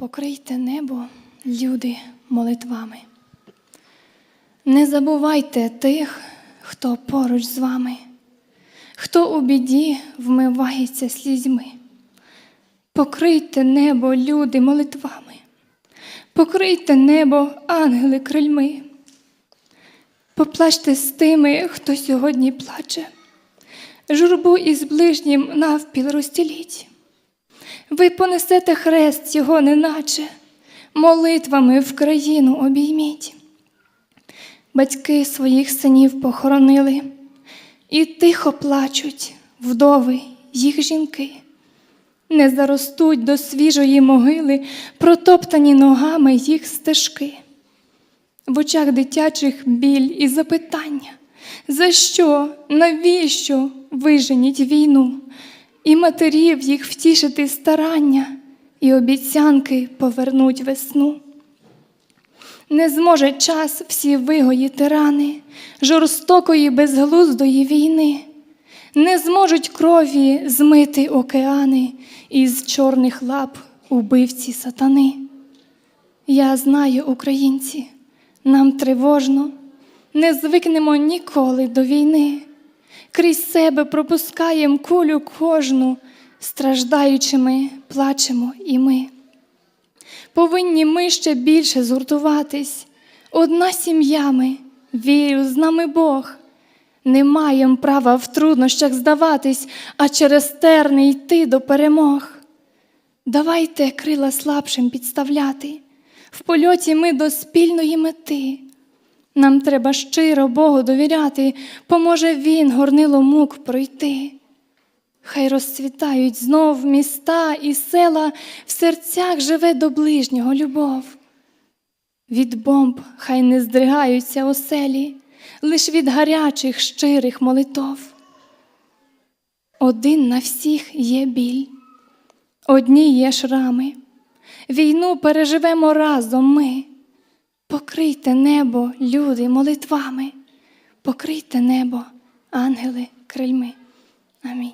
Покрийте небо, люди, молитвами. Не забувайте тих, хто поруч з вами, хто у біді вмивається слізьми. Покрийте небо, люди, молитвами, покрийте небо, ангели крильми. Поплачте з тими, хто сьогодні плаче, журбу із ближнім навпіл розстіліть. Ви понесете хрест його, неначе, молитвами в країну обійміть. Батьки своїх синів похоронили, і тихо плачуть вдови їх жінки. Не заростуть до свіжої могили, протоптані ногами їх стежки. В очах дитячих біль і запитання, за що, навіщо виженіть війну, і матерів їх втішити старання, і обіцянки повернуть весну. Не зможе час всі вигоїти рани жорстокої безглуздої війни, не зможуть крові змити океани із чорних лап убивці сатани. Я знаю, українці, нам тривожно, не звикнемо ніколи до війни. Крізь себе пропускаєм кулю кожну, страждаючими плачемо і ми. Повинні ми ще більше згуртуватись. Одна сім'я ми, вірю, з нами Бог. Не маєм права в труднощах здаватись, а через терни йти до перемог. Давайте крила слабшим підставляти, в польоті ми до спільної мети. Нам треба щиро Богу довіряти, поможе Він горнило мук пройти. Хай розцвітають знов міста і села, в серцях живе до ближнього любов. Від бомб хай не здригаються оселі, лиш від гарячих щирих молитов. Один на всіх є біль, одні є шрами. Війну переживемо разом ми. Покрийте небо, люди, молитвами, покрийте небо, ангели, крильми. Амінь.